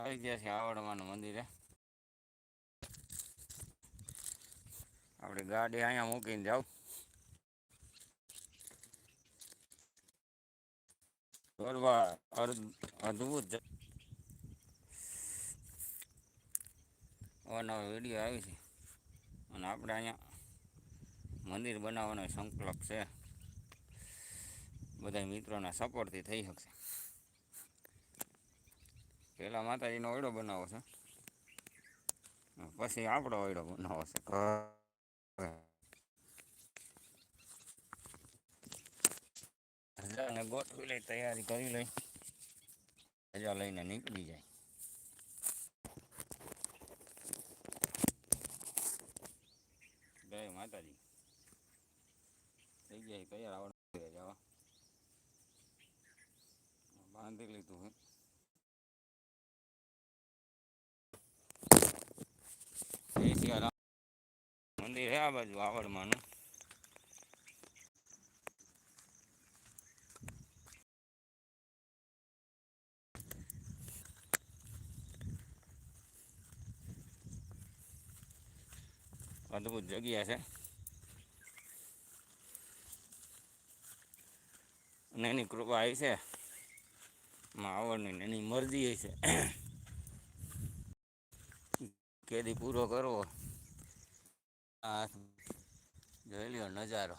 આવી ગયા છે આવડવાનું મંદિરે આપણી ગાડી અહીંયા મૂકીને જાવ ફરવા અદભુત અવાનવા વીડિયો આવી છે. અને આપણે અહીંયા મંદિર બનાવવાનો સંકલ્પ છે. બધા મિત્રોના સપોર્ટથી થઈ શકશે. પહેલાં માતાજીનો ઓયડો બનાવો છે. પછી આપણો ઓયડો બનાવો છે. ઘર ગોઠવી લઈ, તૈયારી કરી લઈ. રજા લઈને નીકળી જાય. જય માતાજી. થઈ ગયા તૈયાર આવડે જવા. બાંધી લીધું હે. મંદિર હે આ બાજુ આવડમાંનું અદભુત જગ્યા છે. અને એની કૃપા આવી છે. આવડની એની મરજી છે. કેદી પૂરો કરવો? આ જોઈ લ્યો નજારો.